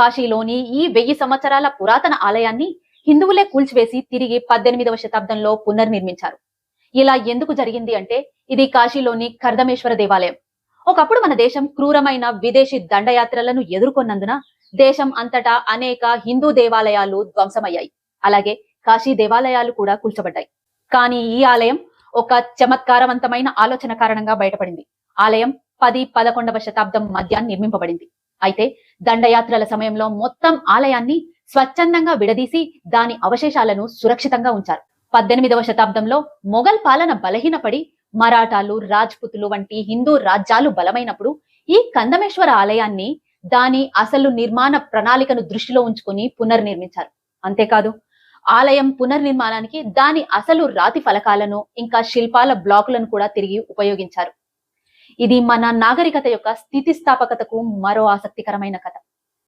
కాశీలోని ఈ వెయ్యి సంవత్సరాల పురాతన ఆలయాన్ని హిందువులే కూల్చివేసి తిరిగి పద్దెనిమిదవ శతాబ్దంలో పునర్నిర్మించారు. ఇలా ఎందుకు జరిగింది అంటే ఇది కాశీలోని కర్దమేశ్వర దేవాలయం. ఒకప్పుడు మన దేశం క్రూరమైన విదేశీ దండయాత్రలను ఎదుర్కొన్నందున దేశం అంతటా అనేక హిందూ దేవాలయాలు ధ్వంసమయ్యాయి. అలాగే కాశీ దేవాలయాలు కూడా కూల్చబడ్డాయి. కానీ ఈ ఆలయం ఒక చమత్కారవంతమైన ఆలోచన కారణంగా బయటపడింది. ఆలయం పది పదకొండవ శతాబ్దం మధ్య నిర్మింపబడింది. అయితే దండయాత్రల సమయంలో మొత్తం ఆలయాన్ని స్వచ్ఛందంగా విడదీసి దాని అవశేషాలను సురక్షితంగా ఉంచారు. పద్దెనిమిదవ శతాబ్దంలో మొఘల్ పాలన బలహీనపడి మరాఠాలు రాజ్పుతులు వంటి హిందూ రాజ్యాలు బలమైనప్పుడు ఈ కందమేశ్వర ఆలయాన్ని దాని అసలు నిర్మాణ ప్రణాళికను దృష్టిలో ఉంచుకుని పునర్నిర్మించారు. అంతేకాదు ఆలయం పునర్నిర్మాణానికి దాని అసలు రాతి ఫలకాలను ఇంకా శిల్పాల బ్లాకులను కూడా తిరిగి ఉపయోగించారు. ఇది మన నాగరికత యొక్క స్థితిస్థాపకతకు మరో ఆసక్తికరమైన కథ.